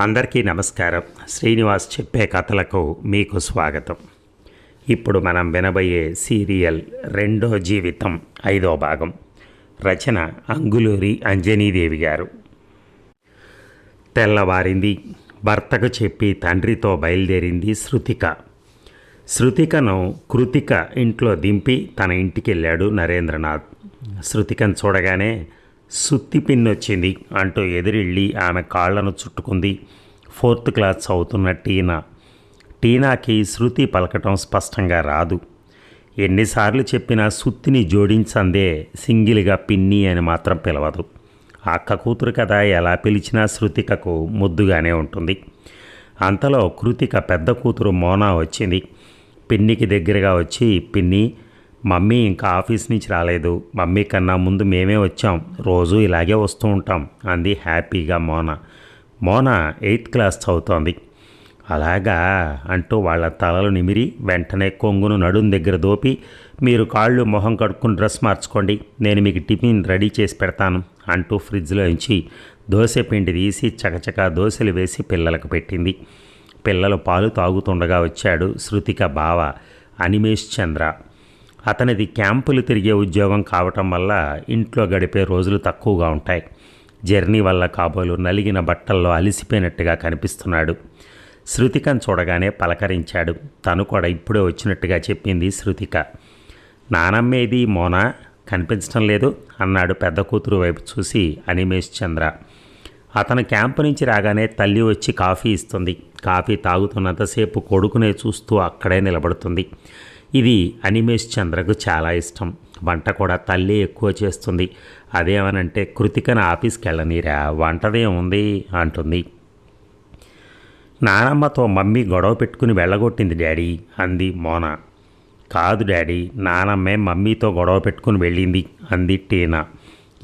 అందరికీ నమస్కారం. శ్రీనివాస్ చెప్పే కథలకు మీకు స్వాగతం. ఇప్పుడు మనం వినబోయే సీరియల్ రెండో జీవితం ఐదో భాగం. రచన అంగులూరి అంజనీదేవి గారు. తెల్లవారింది భర్తకు చెప్పి తండ్రితో బయలుదేరింది శృతిక. శృతికను కృతిక ఇంట్లో దింపి తన ఇంటికి వెళ్ళాడు నరేంద్రనాథ్. శృతికను చూడగానే సుత్తి పిన్నొచ్చింది. అంటూ ఎదురెళ్ళి ఆమె కాళ్ళను చుట్టుకుంది. ఫోర్త్ క్లాస్ చదువుతున్న టీనా. టీనాకి శృతి పలకటం స్పష్టంగా రాదు. ఎన్నిసార్లు చెప్పినా సుత్తిని జోడించందే సింగిల్గా పిన్ని అని మాత్రం పిలవదు. అక్క కూతురు కదా ఎలా పిలిచినా శృతికకు ముద్దుగానే ఉంటుంది. అంతలో కృతిక పెద్ద కూతురు మోనా వచ్చింది. పిన్నికి దగ్గరగా వచ్చి పిన్ని మమ్మీ ఇంకా ఆఫీస్ నుంచి రాలేదు. మమ్మీ కన్నా ముందు మేమే వచ్చాం. రోజు ఇలాగే వస్తూ ఉంటాం అంది హ్యాపీగా మోన. మోన ఎయిత్ క్లాస్ చదువుతోంది. అలాగా అంటూ వాళ్ళ తలలు నిమిరి వెంటనే కొంగును నడుం దగ్గర దోపి మీరు కాళ్ళు మొహం కడుక్కుని డ్రెస్ మార్చుకోండి నేను మీకు టిఫిన్ రెడీ చేసి పెడతాను అంటూ ఫ్రిడ్జ్లోంచి దోశ పిండి తీసి చకచకా దోశలు వేసి పిల్లలకు పెట్టింది. పిల్లలు పాలు తాగుతుండగా వచ్చాడు శృతిక బావ అనిమేష్ చంద్ర. అతనిది క్యాంపులు తిరిగే ఉద్యోగం కావటం వల్ల ఇంట్లో గడిపే రోజులు తక్కువగా ఉంటాయి. జర్నీ వల్ల కాబోలు నలిగిన బట్టల్లో అలిసిపోయినట్టుగా కనిపిస్తున్నాడు. శృతికను చూడగానే పలకరించాడు. తను కూడా ఇప్పుడే వచ్చినట్టుగా చెప్పింది శృతిక. నానమ్మేది మోనా? కనిపించడం లేదు? అన్నాడు పెద్ద కూతురు వైపు చూసి అనిమేష్ చంద్ర. అతను క్యాంపు నుంచి రాగానే తల్లి వచ్చి కాఫీ ఇస్తుంది. కాఫీ తాగుతున్నంతసేపు కొడుకునే చూస్తూ అక్కడే నిలబడుతుంది. ఇది అనిమేష్ చంద్రకు చాలా ఇష్టం. వంట కూడా తల్లి ఎక్కువ చేస్తుంది. అదేమనంటే కృతికన ఆఫీస్కి వెళ్ళనీరా వంటదే ఉంది అంటుంది. నానమ్మతో మమ్మీ గొడవ పెట్టుకుని వెళ్ళగొట్టింది డాడీ అంది మోన. కాదు డాడీ నానమ్మే మమ్మీతో గొడవ పెట్టుకుని వెళ్ళింది అంది టీనా.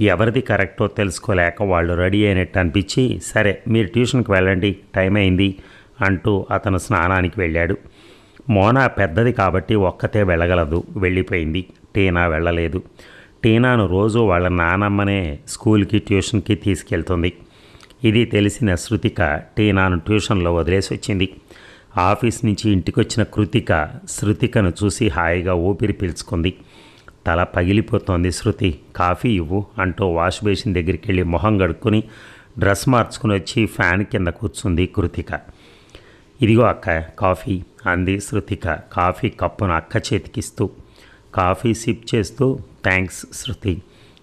ఎవరిది కరెక్టో తెలుసుకోలేక వాళ్ళు రెడీ అయినట్టు అనిపించి సరే మీరు ట్యూషన్కి వెళ్ళండి టైం అయింది అంటూ అతను స్నానానికి వెళ్ళాడు. మోనా పెద్దది కాబట్టి ఒక్కతే వెళ్ళగలదు. వెళ్ళిపోయింది. టీనా వెళ్ళలేదు. టీనాను రోజు వాళ్ళ నానమ్మనే స్కూల్కి ట్యూషన్కి తీసుకెళ్తుంది. ఇది తెలిసిన శృతిక టీనాను ట్యూషన్లో వదిలేసి వచ్చింది ఆఫీస్ నుంచి ఇంటికొచ్చిన కృతిక శృతికను చూసి హాయిగా ఊపిరి పీల్చుకుంది. తల పగిలిపోతోంది శృతి. కాఫీ ఇవ్వు అంటూ వాష్ బేసిన్ దగ్గరికి వెళ్ళి మొహం కడుక్కొని డ్రెస్ మార్చుకుని వచ్చి ఫ్యాన్ కింద కూర్చుంది కృతిక. ఇదిగో అక్క కాఫీ అంది శృతిక. కాఫీ కప్పును అక్క చేతికిస్తూ. కాఫీ సిప్ చేస్తూ థ్యాంక్స్ శృతి.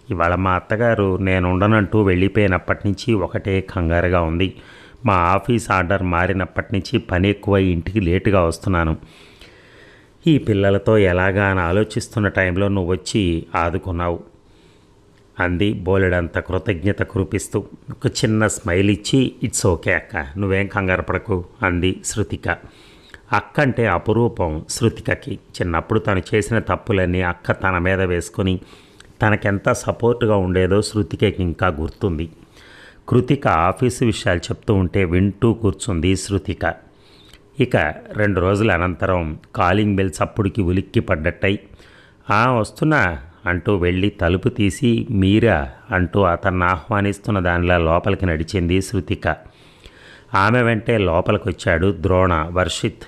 ఇవాళ మా అత్తగారు నేను ఉండనంటూ వెళ్ళిపోయినప్పటి నుంచి ఒకటే కంగారుగా ఉంది. మా ఆఫీస్ ఆర్డర్ మారినప్పటి నుంచి పని ఎక్కువ ఇంటికి లేటుగా వస్తున్నాను. ఈ పిల్లలతో ఎలాగా అని ఆలోచిస్తున్న టైంలో నువ్వు వచ్చి ఆదుకున్నావు. అంది బోలెడంత కృతజ్ఞత కురిపిస్తూ. ఒక చిన్న స్మైల్ ఇచ్చి ఇట్స్ ఓకే అక్క నువ్వేం కంగారు పడకు అంది శృతిక. అక్క అంటే అపురూపం శృతికకి. చిన్నప్పుడు తను చేసిన తప్పులన్నీ అక్క తన మీద వేసుకొని తనకెంత సపోర్ట్గా ఉండేదో శృతికకి ఇంకా గుర్తుంది. కృతిక ఆఫీసు విషయాలు చెప్తూ ఉంటే వింటూ కూర్చుంది శృతిక. ఇక రెండు రోజుల అనంతరం కాలింగ్ బెల్స్ అప్పటికి ఉలిక్కి పడ్డట్టయి ఆ వస్తున్నా అంటూ వెళ్ళి తలుపు తీసి మీరా అంటూ అతన్ని ఆహ్వానిస్తున్న దానిలా లోపలికి నడిచింది శృతిక. ఆమె వెంటే లోపలికి వచ్చాడు ద్రోణ వర్షిత్.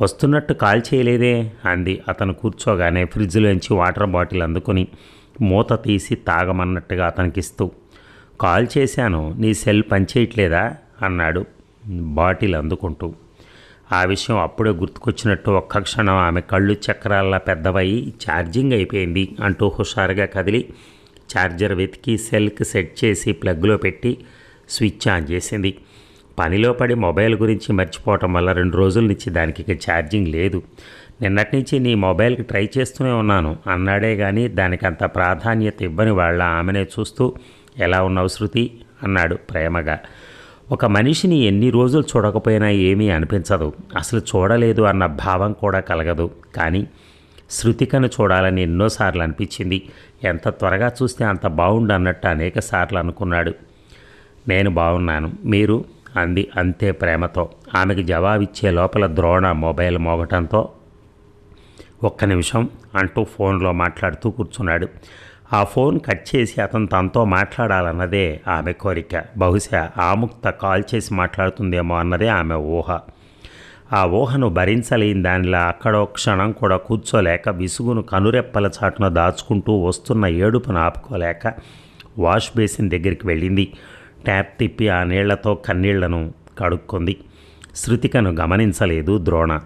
వస్తున్నట్టు కాల్ చేయలేదే? అంది. అతను కూర్చోగానే ఫ్రిడ్జ్లోంచి వాటర్ బాటిల్ అందుకొని మూత తీసి తాగమన్నట్టుగా అతనికిస్తూ కాల్ చేశాను నీ సెల్ పనిచేయట్లేదా? అన్నాడు బాటిల్ అందుకుంటూ. ఆ విషయం అప్పుడే గుర్తుకొచ్చినట్టు ఒక్క క్షణం ఆమె కళ్ళు చక్రాల్లా పెద్దవై ఛార్జింగ్ అయిపోయింది అంటూ హుషారుగా కదిలి ఛార్జర్ వెతికి సెల్కి సెట్ చేసి ప్లగ్లో పెట్టి స్విచ్ ఆన్ చేసింది. పనిలో పడి మొబైల్ గురించి మర్చిపోవటం వల్ల రెండు రోజుల నుంచి దానికి ఇక ఛార్జింగ్ లేదు. నిన్నటి నుంచి నీ మొబైల్కి ట్రై చేస్తూనే ఉన్నాను. అన్నాడే కానీ దానికి అంత ప్రాధాన్యత ఇవ్వని వాళ్ళ ఆమెనే చూస్తూ ఎలా ఉన్నావు శృతి? అన్నాడు ప్రేమగా. ఒక మనిషిని ఎన్ని రోజులు చూడకపోయినా ఏమీ అనిపించదు. అసలు చూడలేదు అన్న భావం కూడా కలగదు. కానీ శృతికను చూడాలని ఎన్నోసార్లు అనిపించింది. ఎంత త్వరగా చూస్తే అంత బాగుండు అన్నట్టు అనేక సార్లు అనుకున్నాడు. నేను బాగున్నాను మీరు? అంది అంతే ప్రేమతో. ఆమెకు జవాబిచ్చే లోపల ద్రోణ మొబైల్ మోగటంతో ఒక్క నిమిషం అంటూ ఫోన్లో మాట్లాడుతూ కూర్చున్నాడు. ఆ ఫోన్ కట్ చేసి అతను తనతో మాట్లాడాలన్నదే ఆమె కోరిక. బహుశా ఆముక్త కాల్ చేసి మాట్లాడుతుందేమో అన్నదే ఆమె ఊహ. ఆ ఊహను భరించలేని దానిలా అక్కడో క్షణం కూడా కూర్చోలేక విసుగును కనురెప్పల చాటున దాచుకుంటూ వస్తున్న ఏడుపును ఆపుకోలేక వాష్ బేసిన్ దగ్గరికి వెళ్ళింది. ట్యాప్ తిప్పి ఆ నీళ్ళతో కన్నీళ్ళను కడుక్కుంది. శృతికను గమనించలేదు ద్రోణ.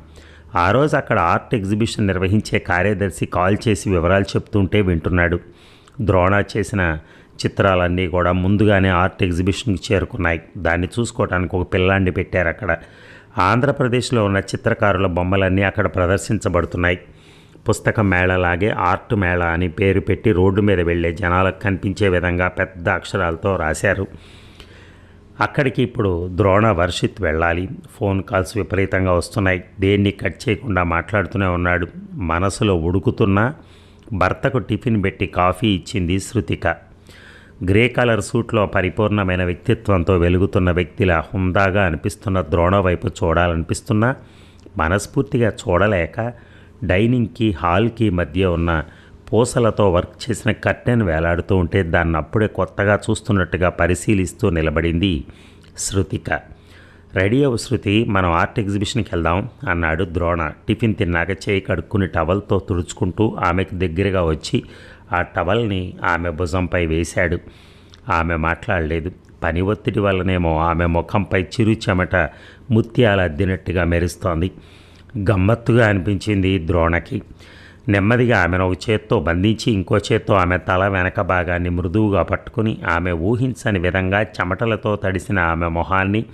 ఆ రోజు అక్కడ ఆర్ట్ ఎగ్జిబిషన్ నిర్వహించే కార్యదర్శి కాల్ చేసి వివరాలు చెప్తుంటే వింటున్నాడు. ద్రోణ చేసిన చిత్రాలన్నీ కూడా ముందుగానే ఆర్ట్ ఎగ్జిబిషన్కి చేరుకున్నాయి. దాన్ని చూసుకోవడానికి ఒక పిల్లాన్ని పెట్టారు అక్కడ. ఆంధ్రప్రదేశ్లో ఉన్న చిత్రకారుల బొమ్మలన్నీ అక్కడ ప్రదర్శించబడుతున్నాయి. పుస్తక మేళలాగే ఆర్ట్ మేళ అని పేరు పెట్టి రోడ్డు మీద వెళ్ళే జనాలకు కనిపించే విధంగా పెద్ద అక్షరాలతో రాశారు. అక్కడికి ఇప్పుడు ద్రోణ వర్షిత్ వెళ్ళాలి. ఫోన్ కాల్స్ విపరీతంగా వస్తున్నాయి. దేన్ని కట్ చేయకుండా మాట్లాడుతూనే ఉన్నాడు. మనసులో ఉడుకుతున్నా భర్తకు టిఫిన్ పెట్టి కాఫీ ఇచ్చింది శృతిక. గ్రే కలర్ సూట్లో పరిపూర్ణమైన వ్యక్తిత్వంతో వెలుగుతున్న వ్యక్తిలా హుందాగా అనిపిస్తున్న ద్రోణ వైపు చూడాలనిపిస్తున్నా మనస్ఫూర్తిగా చూడలేక డైనింగ్కి హాల్కి మధ్య ఉన్న పూసలతో వర్క్ చేసిన కర్టెన్ వేలాడుతూ ఉంటే దాన్ని అప్పుడే కొత్తగా చూస్తున్నట్టుగా పరిశీలిస్తూ నిలబడింది శృతిక. రెడీ అవు శృతి మనం ఆర్ట్ ఎగ్జిబిషన్కి వెళ్దాం అన్నాడు ద్రోణ. టిఫిన్ తిన్నాక చేయి కడుక్కుని టవల్తో తుడుచుకుంటూ ఆమెకు దగ్గరగా వచ్చి ఆ టవల్ని ఆమె భుజంపై వేశాడు. ఆమె మాట్లాడలేదు. పని ఒత్తిడి వల్లనేమో ఆమె ముఖంపై చిరు చెమట ముత్యాలు అద్దినట్టుగా మెరుస్తోంది. గమ్మత్తుగా అనిపించింది ద్రోణకి. నెమ్మదిగా ఆమెను ఒక చేత్తో బంధించి ఇంకో చేత్తో ఆమె తల వెనక భాగాన్ని మృదువుగా పట్టుకుని ఆమె ఊహించని విధంగా చెమటలతో తడిసిన ఆమె మొహాన్ని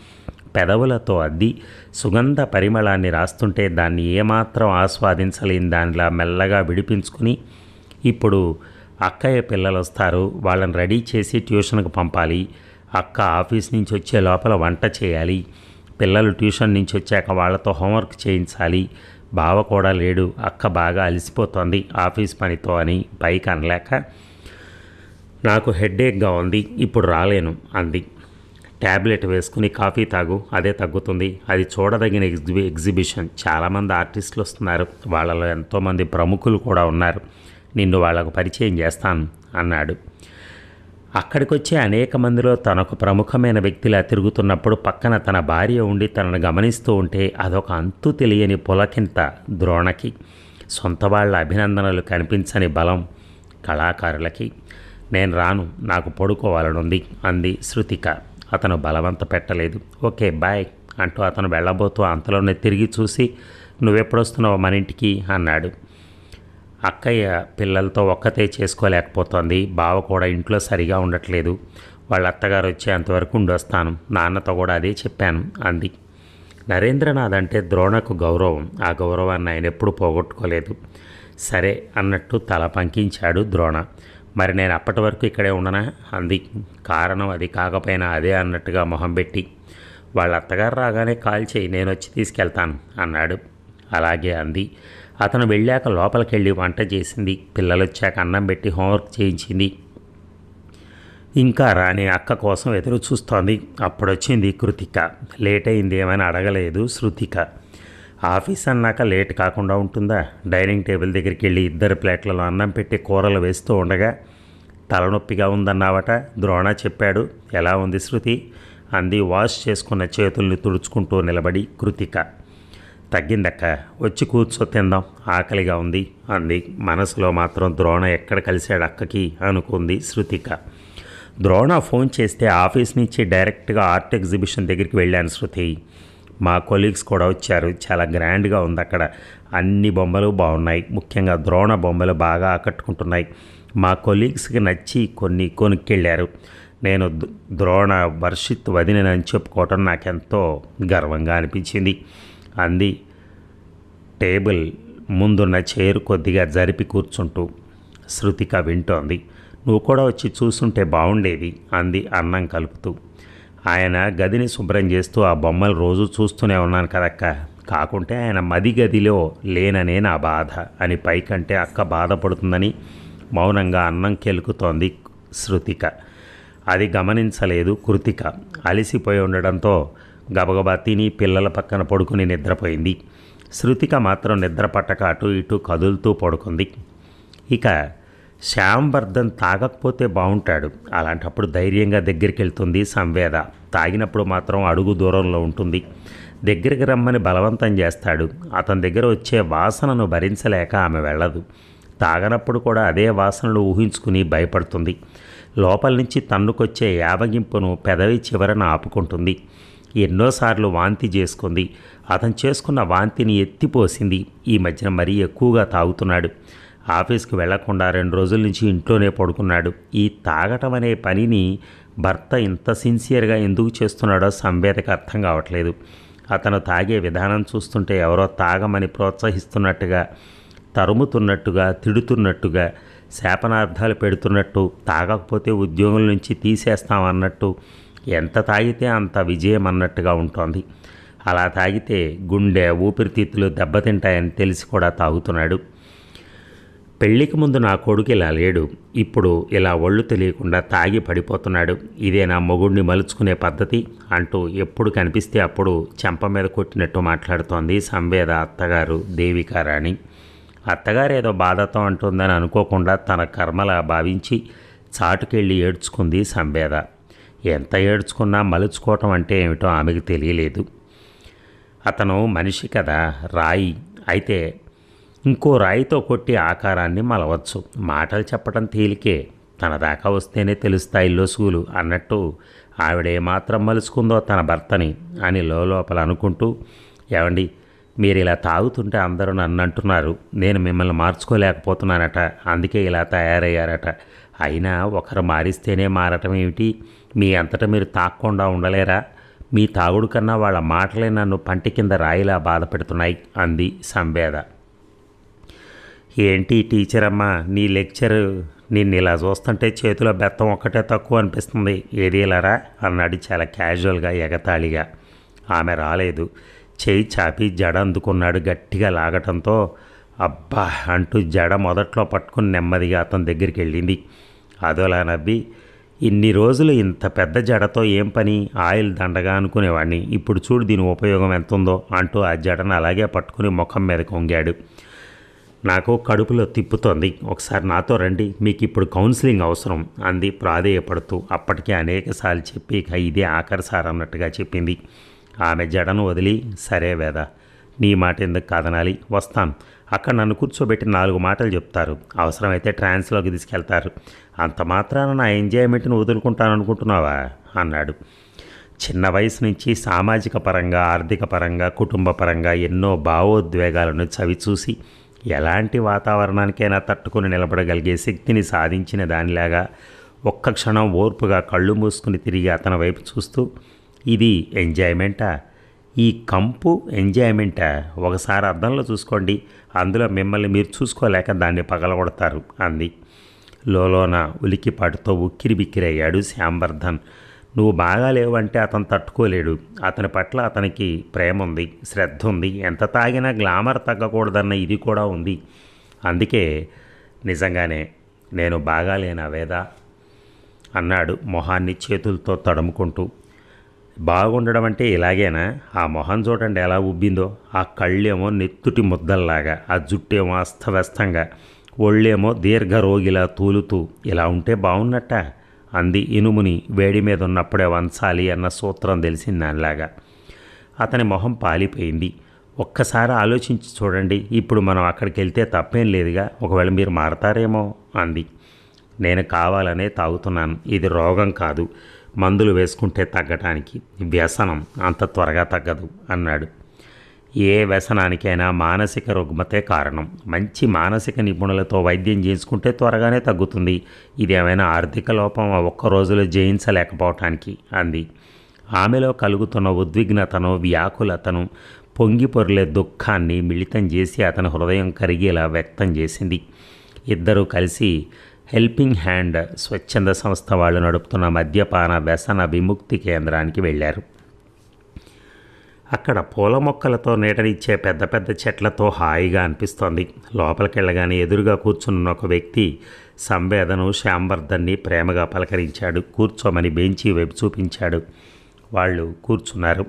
పెదవులతో అద్ది సుగంధ పరిమళాన్ని రాస్తుంటే దాన్ని ఏమాత్రం ఆస్వాదించలేని దానిలా మెల్లగా విడిపించుకుని ఇప్పుడు అక్కయ్య పిల్లలు వస్తారు వాళ్ళని రెడీ చేసి ట్యూషన్కి పంపాలి. అక్క ఆఫీస్ నుంచి వచ్చే లోపల వంట చేయాలి. పిల్లలు ట్యూషన్ నుంచి వచ్చాక వాళ్ళతో హోంవర్క్ చేయించాలి. బావ కూడా లేడు. అక్క బాగా అలసిపోతోంది. ఆఫీస్ పనితో అని పైకి అనలేక నాకు హెడ్ఏక్గా ఉంది. ఇప్పుడు రాలేను అంది. ట్యాబ్లెట్ వేసుకుని కాఫీ తాగు అదే తగ్గుతుంది. అది చూడదగిన ఎగ్జిబి ఎగ్జిబిషన్. చాలామంది ఆర్టిస్టులు వస్తున్నారు. వాళ్ళలో ఎంతోమంది ప్రముఖులు కూడా ఉన్నారు. నిన్ను వాళ్ళకు పరిచయం చేస్తాను అన్నాడు. అక్కడికి వచ్చే అనేక మందిలో తనకు ప్రముఖమైన వ్యక్తిలా తిరుగుతున్నప్పుడు పక్కన తన భార్య ఉండి తనను గమనిస్తూ ఉంటే అదొక అంతు తెలియని పులకింత ద్రోణకి సొంత వాళ్ళ అభినందనలు కనిపించని బలం కళాకారులకి. నేను రాను నాకు పడుకోవాలనుంది అంది శృతిక. అతను బలవంత పెట్టలేదు. ఓకే బాయ్ అంటూ అతను వెళ్ళబోతూ అంతలోనే తిరిగి చూసి నువ్వెప్పుడొస్తున్నావు మన ఇంటికి? అన్నాడు. అక్కయ్య పిల్లలతో ఒక్కతే చేసుకోలేకపోతోంది. బావ కూడా ఇంట్లో సరిగా ఉండట్లేదు. వాళ్ళ అత్తగారు వచ్చేంతవరకు ఉండొస్తాను. నాన్నతో కూడా అదే చెప్పాను అంది. నరేంద్రనాథ్ అంటే ద్రోణకు గౌరవం. ఆ గౌరవాన్ని ఆయన ఎప్పుడు పోగొట్టుకోలేదు. సరే అన్నట్టు తల పంకించాడు ద్రోణ. మరి నేను అప్పటి వరకు ఇక్కడే ఉండనా? అంది. కారణం అది కాకపోయినా అదే అన్నట్టుగా మొహం పెట్టి. వాళ్ళ అత్తగారు రాగానే కాల్ చేయి నేను వచ్చి తీసుకెళ్తాను అన్నాడు. అలాగే అంది. అతను వెళ్ళాక లోపలికి వెళ్ళి వంట చేసింది. పిల్లలు వచ్చాక అన్నం పెట్టి హోంవర్క్ చేయించింది. ఇంకా రాని అక్క కోసం ఎదురు చూస్తోంది. అప్పుడొచ్చింది కృతిక. లేట్ అయింది ఏమని అడగలేదు శృతిక. ఆఫీస్ అన్నాక లేట్ కాకుండా ఉంటుందా? డైనింగ్ టేబుల్ దగ్గరికి వెళ్ళి ఇద్దరు ప్లేట్లలో అన్నం పెట్టి కూరలు వేస్తూ ఉండగా తలనొప్పిగా ఉందన్నావట. ద్రోణ చెప్పాడు. ఎలా ఉంది శృతి? అంది వాష్ చేసుకున్న చేతుల్ని తుడుచుకుంటూ నిలబడి కృతిక. తగ్గిందక్క వచ్చి కూర్చో తిందాం. ఆకలిగా ఉంది అంది. మనసులో మాత్రం ద్రోణ ఎక్కడ కలిశాడు అక్కకి అనుకుంది శృతిక. ద్రోణ ఫోన్ చేస్తే ఆఫీస్ నుంచి డైరెక్ట్గా ఆర్ట్ ఎగ్జిబిషన్ దగ్గరికి వెళ్ళాను శృతి. మా కొలీగ్స్ కూడా వచ్చారు. చాలా గ్రాండ్గా ఉంది అక్కడ. అన్ని బొమ్మలు బాగున్నాయి. ముఖ్యంగా ద్రోణ బొమ్మలు బాగా ఆకట్టుకుంటున్నాయి. మా కొలీగ్స్కి నచ్చి కొన్ని కొనుక్కెళ్ళారు. నేను ద్రోణ వర్షిత్ వదినని చెప్పుకోవటం నాకెంతో గర్వంగా అనిపించింది. అంది టేబుల్ ముందున్న చైర్ కొద్దిగా జరిపి కూర్చుంటూ శృతిక వింటోంది. నువ్వు కూడా వచ్చి చూసుంటే బాగుండేది అంది అన్నం కలుపుతూ. ఆయన గదిని శుభ్రం చేస్తూ ఆ బొమ్మలు రోజు చూస్తూనే ఉన్నాను కదక్క. కాకుంటే ఆయన మది గదిలో లేననే నా బాధ అని పైకంటే అక్క బాధపడుతుందని మౌనంగా అన్నం కెలుకుతోంది శృతిక. అది గమనించలేదు కృతిక. అలసిపోయి ఉండడంతో గబగబా తిని పిల్లల పక్కన పడుకుని నిద్రపోయింది. శృతిక మాత్రం నిద్ర పట్టక అటు ఇటు కదులుతూ పడుకుంది. ఇక శ్యాంవర్ధన్ తాగకపోతే బాగుంటాడు అలాంటప్పుడు ధైర్యంగా దగ్గరికి వెళ్తుంది సంవేద. తాగినప్పుడు మాత్రం అడుగు దూరంలో ఉంటుంది. దగ్గరికి రమ్మని బలవంతం చేస్తాడు. అతని దగ్గర వచ్చే వాసనను భరించలేక ఆమె వెళ్ళదు. తాగనప్పుడు కూడా అదే వాసనలు ఊహించుకుని భయపడుతుంది. లోపల నుంచి తన్నుకొచ్చే యావగింపును పెదవి చివరన ఆపుకుంటుంది. ఎన్నోసార్లు వాంతి చేసుకుంది. అతను చేసుకున్న వాంతిని ఎత్తిపోసింది. ఈ మధ్యన మరీ ఎక్కువగా తాగుతున్నాడు. ఆఫీస్కి వెళ్ళకుండా రెండు రోజుల నుంచి ఇంట్లోనే పడుకున్నాడు. ఈ తాగటం అనే పనిని భర్త ఇంత సిన్సియర్గా ఎందుకు చేస్తున్నాడో సంవేదకు అర్థం కావట్లేదు. అతను తాగే విధానం చూస్తుంటే ఎవరో తాగమని ప్రోత్సహిస్తున్నట్టుగా తరుముతున్నట్టుగా తిడుతున్నట్టుగా శాపనార్థాలు పెడుతున్నట్టు తాగకపోతే ఉద్యోగం నుంచి తీసేస్తామన్నట్టు ఎంత తాగితే అంత విజయం అన్నట్టుగా ఉంటుంది. అలా తాగితే గుండె ఊపిరితిత్తులు దెబ్బతింటాయని తెలిసి కూడా తాగుతున్నాడు. పెళ్ళికి ముందు నా కొడుకు ఇలా లేడు. ఇప్పుడు ఇలా ఒళ్ళు తెలియకుండా తాగి పడిపోతున్నాడు. ఇదే నా మొగుడిని మలుచుకునే పద్ధతి అంటూ ఎప్పుడు కనిపిస్తే అప్పుడు చెంప మీద కొట్టినట్టు మాట్లాడుతోంది సంవేద అత్తగారు దేవికారాణి. అత్తగారు ఏదో బాధతో అంటుందని అనుకోకుండా తన కర్మలా భావించి చాటుకెళ్ళి ఏడ్చుకుంది సంవేద. ఎంత ఏడ్చుకున్నా మలుచుకోవటం అంటే ఏమిటో ఆమెకు తెలియలేదు. అతను మనిషి కదా రాయి. అయితే ఇంకో రాయితో కొట్టి ఆకారాన్ని మలవచ్చు. మాటలు చెప్పడం తేలికే. తన దాకా వస్తేనే తెలుస్తాయి లొసుగులు అన్నట్టు ఆవిడ ఏమాత్రం మలుచుకుందో తన భర్తని అని లోపల అనుకుంటూ ఏమండి మీరు ఇలా తాగుతుంటే అందరూ నన్ను అంటున్నారు నేను మిమ్మల్ని మార్చుకోలేకపోతున్నానట. అందుకే ఇలా తయారయ్యారట. అయినా ఒకరు మారిస్తేనే మారటం ఏమిటి? మీ అంతటా మీరు తాక్కుండా ఉండలేరా? మీ తాగుడు కన్నా వాళ్ళ మాటలే నన్ను పంటి కింద రాయిలా బాధ పెడుతున్నాయి అంది సంవేద. ఏంటి టీచర్ అమ్మా నీ లెక్చర్ నిన్ను ఇలా చూస్తుంటే చేతిలో బెత్తం ఒక్కటే తక్కువ అనిపిస్తుంది. ఏది ఇలారా? అన్నాడు చాలా క్యాజువల్గా ఎగతాళిగా. ఆమె రాలేదు. చేయి చాపి జడ అందుకున్నాడు గట్టిగా లాగటంతో అబ్బా అంటూ జడ మొదట్లో పట్టుకుని నెమ్మదిగా అతని దగ్గరికి వెళ్ళింది. అదోలా నవ్వి ఇన్ని రోజులు ఇంత పెద్ద జడతో ఏం పని? ఆయిల్ దండగా అనుకునేవాడిని ఇప్పుడు చూడు దీని ఉపయోగం ఎంత ఉందో అంటూ ఆ జడను అలాగే పట్టుకుని ముఖం మీద కొంగాడు. నాకు కడుపులో తిప్పుతోంది. ఒకసారి నాతో రండి మీకు ఇప్పుడు కౌన్సిలింగ్ అవసరం అంది ప్రాధేయపడుతూ. అప్పటికే అనేకసార్లు చెప్పి ఇదే ఆఖరిసారి అన్నట్టుగా చెప్పింది. ఆమె జడను వదిలి సరే వేద నీ మాట ఎందుకు కాదనాలి? వస్తాను అక్కడ నన్ను కూర్చోబెట్టి నాలుగు మాటలు చెప్తారు. అవసరమైతే ట్రాన్స్లోకి తీసుకెళ్తారు. అంత మాత్రాన నా ఎంజాయ్మెంట్ని వదులుకుంటాను అనుకుంటున్నావా అన్నాడు. చిన్న వయసు నుంచి సామాజిక పరంగా ఆర్థిక పరంగా కుటుంబ పరంగా ఎన్నో భావోద్వేగాలను చవిచూసి ఎలాంటి వాతావరణానికైనా తట్టుకుని నిలబడగలిగే శక్తిని సాధించిన దానిలాగా ఒక్క క్షణం ఓర్పుగా కళ్ళు మూసుకుని తిరిగి అతని వైపు చూస్తూ ఇది ఎంజాయ్మెంటా? ఈ కంపు ఎంజాయ్మెంటా? ఒకసారి అద్దంలో చూసుకోండి అందులో మిమ్మల్ని మీరు చూసుకోలేక దాన్ని పగలగొడతారు అంది. లోలోన ఉలికిపాటుతో ఉక్కిరి బిక్కిరయ్యాడు శ్యాంబర్ధన్. నువ్వు బాగా లేవంటే అతను తట్టుకోలేడు. అతని పట్ల అతనికి ప్రేమ ఉంది శ్రద్ధ ఉంది ఎంత తాగినా గ్లామర్ తగ్గకూడదన్న ఇది కూడా ఉంది. అందుకే నిజంగానే నేను బాగాలేనా వేదా? అన్నాడు మొహాన్ని చేతులతో తడుముకుంటూ. బాగుండడం అంటే ఇలాగేనా? ఆ మొహం చూడండి ఎలా ఉబ్బిందో. ఆ కళ్ళేమో నెత్తుటి ముద్దల్లాగా ఆ జుట్టేమో అస్తవ్యస్తంగా ఒళ్ళేమో దీర్ఘరోగిలా తూలుతూ. ఇలా ఉంటే బాగున్నట్ట? అంది ఇనుముని వేడి మీద ఉన్నప్పుడే వంచాలి అన్న సూత్రం తెలిసింది దానిలాగా అతని మొహం పాలిపోయింది. ఒక్కసారి ఆలోచించి చూడండి ఇప్పుడు మనం అక్కడికి వెళ్తే తప్పేం లేదుగా ఒకవేళ మీరు మారతారేమో అంది. నేను కావాలనే తాగుతున్నాను ఇది రోగం కాదు మందులు వేసుకుంటే తగ్గటానికి వ్యసనం అంత త్వరగా తగ్గదు అన్నాడు. ఏ వ్యసనానికైనా మానసిక రుగ్మతే కారణం. మంచి మానసిక నిపుణులతో వైద్యం చేసుకుంటే త్వరగానే తగ్గుతుంది. ఇదేమైనా ఆర్థిక లోపం ఒక్క రోజులో జయించలేకపోవటానికి అంది. ఆమెలో కలుగుతున్న ఉద్విగ్నతను వ్యాకులతను పొంగిపొర్లే దుఃఖాన్ని మిళితం చేసి అతని హృదయం కరిగేలా వ్యక్తం చేసింది. ఇద్దరూ కలిసి హెల్పింగ్ హ్యాండ్ స్వచ్ఛంద సంస్థ వాళ్ళు నడుపుతున్న మద్యపాన వ్యసన విముక్తి కేంద్రానికి వెళ్ళారు. అక్కడ పూల మొక్కలతో నీడనిచ్చే పెద్ద పెద్ద చెట్లతో హాయిగా అనిపిస్తోంది. లోపలికి వెళ్ళగానే ఎదురుగా కూర్చున్న ఒక వ్యక్తి సంవేదను శాంబర్ధన్ని ప్రేమగా పలకరించాడు. కూర్చోమని బెంచి వైపు చూపించాడు. వాళ్ళు కూర్చున్నారు.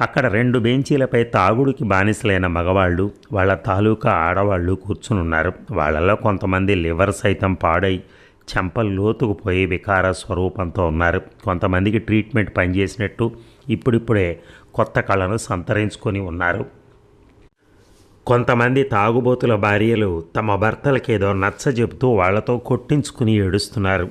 అక్కడ రెండు బెంచీలపై తాగుడికి బానిసలైన మగవాళ్ళు వాళ్ళ తాలూకా ఆడవాళ్ళు కూర్చుని ఉన్నారు వాళ్ళలో కొంతమంది లివర్ సైతం పాడై చెంపలు లోతుకుపోయి వికార స్వరూపంతో ఉన్నారు. కొంతమందికి ట్రీట్మెంట్ పనిచేసినట్టు ఇప్పుడిప్పుడే కొత్త కళను సంతరించుకొని ఉన్నారు. కొంతమంది తాగుబోతుల భార్యలు తమ భర్తలకేదో నచ్చ చెబుతూ వాళ్ళతో కొట్టించుకుని ఏడుస్తున్నారు.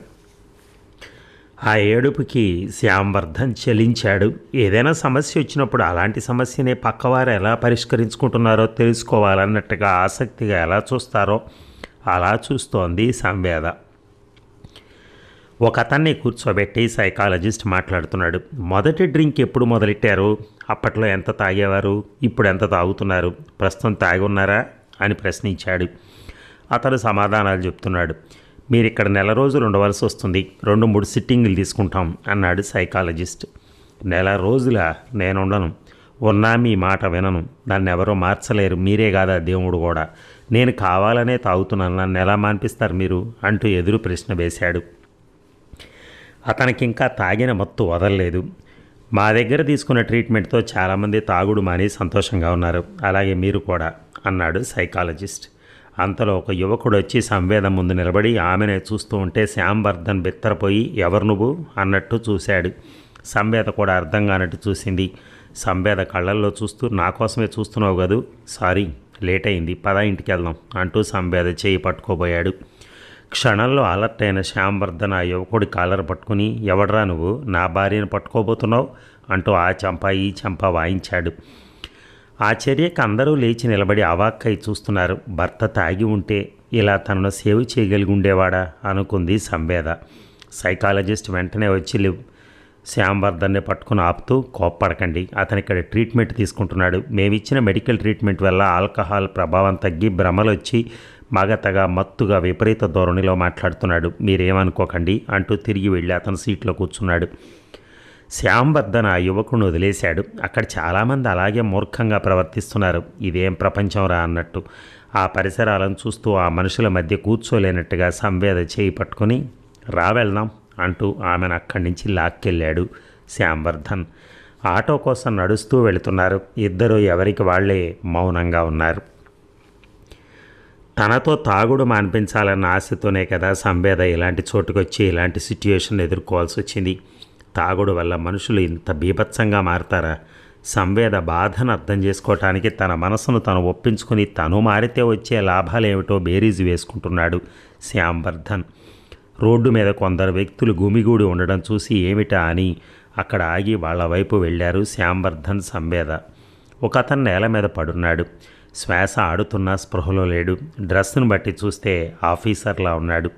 ఆ ఏడుపుకి శ్యాంవర్ధన్ చెలించాడు. ఏదైనా సమస్య వచ్చినప్పుడు అలాంటి సమస్యనే పక్కవారు ఎలా పరిష్కరించుకుంటున్నారో తెలుసుకోవాలన్నట్టుగా ఆసక్తిగా ఎలా చూస్తారో అలా చూస్తోంది సంవేద. ఒక అతన్ని కూర్చోబెట్టి సైకాలజిస్ట్ మాట్లాడుతున్నాడు. మొదటి డ్రింక్ ఎప్పుడు మొదలెట్టారు? అప్పట్లో ఎంత తాగేవారు? ఇప్పుడు ఎంత తాగుతున్నారు? ప్రస్తుతం తాగి ఉన్నారా అని ప్రశ్నించాడు. అతడు సమాధానాలు చెప్తున్నాడు. మీరు ఇక్కడ నెల రోజులు ఉండవలసి వస్తుంది. రెండు మూడు సిట్టింగులు తీసుకుంటాం అన్నాడు సైకాలజిస్ట్. నెల రోజుల? నేను ఉండను ఉన్నా మీ మాట వినను. నన్ను ఎవరో మార్చలేరు. మీరే కాదా దేవుడు కూడా? నేను కావాలనే తాగుతున్నాను. నన్ను ఎలా మాన్పిస్తారు మీరు? అంటూ ఎదురు ప్రశ్న వేశాడు. అతనికి ఇంకా తాగిన మత్తు వదలలేదు. మా దగ్గర తీసుకున్న ట్రీట్మెంట్తో చాలామంది తాగుడు మాని సంతోషంగా ఉన్నారు. అలాగే మీరు కూడా అన్నాడు సైకాలజిస్ట్. అంతలో ఒక యువకుడు వచ్చి సంవేదం ముందు నిలబడి ఆమెనే చూస్తూ ఉంటే శ్యాంవర్ధన్ బిత్తరపోయి ఎవరు నువ్వు? అన్నట్టు చూశాడు. సంవేద కూడా అర్థం కానట్టు చూసింది. సంవేద కళ్ళల్లో చూస్తూ నా కోసమే చూస్తున్నావు కదూ? సారీ లేట్ అయింది. పద ఇంటికి వెళ్దాం అంటూ సంవేద చేయి పట్టుకోబోయాడు. క్షణంలో అలర్ట్ అయిన శ్యాంవర్ధన్ ఆ యువకుడి కాలర్ పట్టుకుని ఎవడరా నువ్వు? నా భార్యను పట్టుకోబోతున్నావు? అంటూ ఆ చంప ఈ చంప వాయించాడు. ఆ చర్యకి అందరూ లేచి నిలబడి అవాక్కై చూస్తున్నారు. భర్త తాగి ఉంటే ఇలా తనను సేవ్ చేయగలిగి ఉండేవాడా అనుకుంది సంవేద. సైకాలజిస్ట్ వెంటనే వచ్చి శ్యాంవర్ధన్ని పట్టుకుని ఆపుతూ కోప్పడకండి అతను ఇక్కడ ట్రీట్మెంట్ తీసుకుంటున్నాడు. మేమిచ్చిన మెడికల్ ట్రీట్మెంట్ వల్ల ఆల్కహాల్ ప్రభావం తగ్గి భ్రమలు వచ్చి మగతగా మత్తుగా విపరీత ధోరణిలో మాట్లాడుతున్నాడు. మీరేమనుకోకండి అంటూ తిరిగి వెళ్ళి అతను సీట్లో కూర్చున్నాడు. శ్యాంవర్ధన్ ఆ యువకుని వదిలేశాడు. అక్కడ చాలామంది అలాగే మూర్ఖంగా ప్రవర్తిస్తున్నారు. ఇదేం ప్రపంచం రా అన్నట్టు. ఆ పరిసరాలను చూస్తూ ఆ మనుషుల మధ్య కూర్చోలేనట్టుగా సంవేద చేయి పట్టుకొని రా వెళ్దాం అంటూ ఆమెను అక్కడి నుంచి లాక్కెళ్ళాడు శ్యాంవర్ధన్ ఆటో కోసం నడుస్తూ వెళుతున్నారు. ఇద్దరు ఎవరికి వాళ్ళే మౌనంగా ఉన్నారు. తనతో తాగుడు మాన్పించాలన్న ఆశతోనే కదా సంవేద ఇలాంటి చోటుకొచ్చి ఇలాంటి సిట్యుయేషన్ ఎదుర్కోవాల్సి వచ్చింది. తాగుడు వల్ల మనుషులు ఇంత బీభత్సంగా మారతారా? సంవేద బాధను అర్థం చేసుకోవటానికి తన మనసును తను ఒప్పించుకుని తను మారితే వచ్చే లాభాలేమిటో బేరీజు వేసుకుంటున్నాడు శ్యాంవర్ధన్. రోడ్డు మీద కొందరు వ్యక్తులు గుమిగూడి ఉండడం చూసి ఏమిటా అని అక్కడ ఆగి వాళ్ళ వైపు వెళ్ళారు శ్యాంవర్ధన్ సంవేద. ఒక అతను నేల మీద పడున్నాడు. శ్వాస ఆడుతున్న స్పృహలో లేడు. డ్రెస్సును బట్టి చూస్తే ఆఫీసర్లా ఉన్నాడు.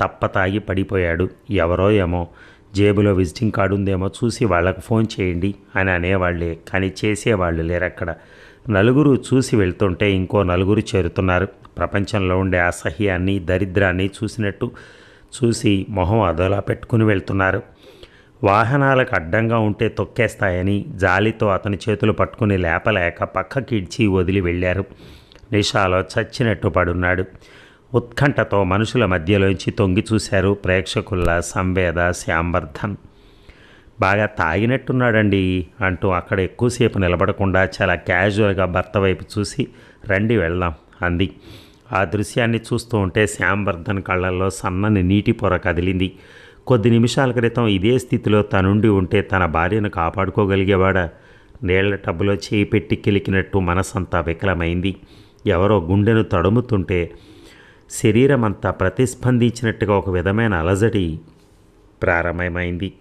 తప్ప తాగి పడిపోయాడు. ఎవరో ఏమో. జేబులో విజిటింగ్ కార్డు ఉందేమో చూసి వాళ్ళకు ఫోన్ చేయండి అని అనేవాళ్ళే కానీ చేసేవాళ్ళు లేరక్కడ. నలుగురు చూసి వెళ్తుంటే ఇంకో నలుగురు చేరుతున్నారు. ప్రపంచంలో ఉండే అసహ్యాన్ని దరిద్రాన్ని చూసినట్టు చూసి మొహం అదోలా పెట్టుకుని వెళ్తున్నారు. వాహనాలకు అడ్డంగా ఉంటే తొక్కేస్తాయని జాలితో అతని చేతులు పట్టుకుని లేపలేక పక్కకిడ్చి వదిలి వెళ్ళారు. నిషాలో చచ్చినట్టు పడున్నాడు. ఉత్కంఠతో మనుషుల మధ్యలోంచి తొంగి చూశారు ప్రేక్షకుల సంవేద శ్యాంవర్ధన్ బాగా తాగినట్టున్నాడండి అంటూ అక్కడ ఎక్కువసేపు నిలబడకుండా చాలా క్యాజువల్గా భర్త వైపు చూసి రండి వెళ్దాం అంది. ఆ దృశ్యాన్ని చూస్తూ ఉంటే శ్యాంవర్ధన్ కళ్ళల్లో సన్నని నీటి పొర కదిలింది. కొద్ది నిమిషాల క్రితం ఇదే స్థితిలో తనుండి ఉంటే తన భార్యను కాపాడుకోగలిగేవాడా. నీళ్ళ టబ్బులో చేయి పెట్టి కిలికినట్టు మనసంతా వికలమైంది. ఎవరో గుండెను తడుముతుంటే శరీరం అంతా ప్రతిస్పందించినట్టుగా ఒక విధమైన అలజడి ప్రారంభమైంది.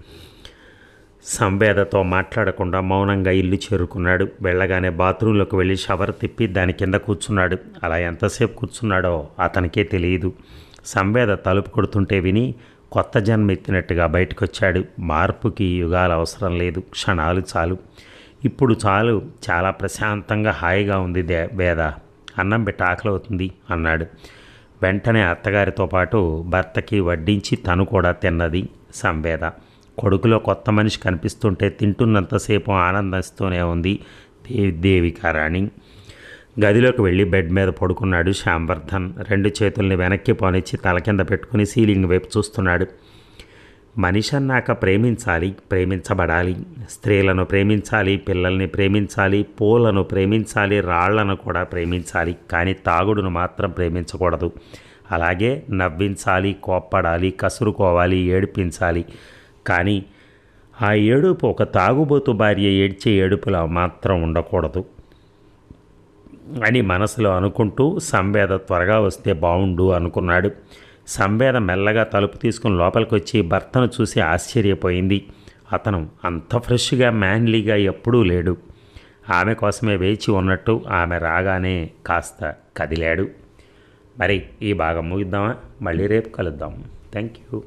సంవేదతో మాట్లాడకుండా మౌనంగా ఇల్లు చేరుకున్నాడు. వెళ్ళగానే బాత్రూంలోకి వెళ్ళి షవర్ తిప్పి దాని కింద కూర్చున్నాడు. అలా ఎంతసేపు కూర్చున్నాడో అతనికే తెలియదు. సంవేద తలుపు కొడుతుంటే విని కొత్త జన్మెత్తినట్టుగా బయటకు బయటకొచ్చాడు. మార్పుకి యుగాలు అవసరం లేదు. క్షణాలు చాలు. ఇప్పుడు చాలు. చాలా ప్రశాంతంగా హాయిగా ఉంది దే వేద. అన్నం పెట్టి అవుతుంది అన్నాడు. వెంటనే అత్తగారితో పాటు భర్తకి వడ్డించి తను కూడా తిన్నది సంవేద. కొడుకులో కొత్త మనిషి కనిపిస్తుంటే తింటున్నంతసేపు ఆనందిస్తూనే ఉంది దేవి దేవికారాణి గదిలోకి వెళ్ళి బెడ్ మీద పడుకున్నాడు శ్యాంవర్ధన్. రెండు చేతుల్ని వెనక్కి పోనిచ్చి తల కింద పెట్టుకుని సీలింగ్ వైపు చూస్తున్నాడు. మనిషి అన్నాక ప్రేమించాలి ప్రేమించబడాలి. స్త్రీలను ప్రేమించాలి పిల్లల్ని ప్రేమించాలి పూలను ప్రేమించాలి రాళ్ళను కూడా ప్రేమించాలి. కానీ తాగుడును మాత్రం ప్రేమించకూడదు. అలాగే నవ్వించాలి కోప్పడాలి కసురుకోవాలి ఏడిపించాలి. కానీ ఆ ఏడుపు ఒక తాగుబోతు భార్య ఏడ్చే ఏడుపులా మాత్రం ఉండకూడదు. అని మనసులో అనుకుంటూ సంవేద త్వరగా వస్తే బాగుండు అనుకున్నాడు. సంవేద మెల్లగా తలుపు తీసుకుని లోపలికి వచ్చి భర్తను చూసి ఆశ్చర్యపోయింది. అతను అంత ఫ్రెష్గా మ్యాన్లీగా ఎప్పుడూ లేడు. ఆమె కోసమే వేచి ఉన్నట్టు ఆమె రాగానే కాస్త కదిలాడు. మరి ఈ భాగం ముగిద్దామా? మళ్ళీ రేపు కలుద్దాం. Thank you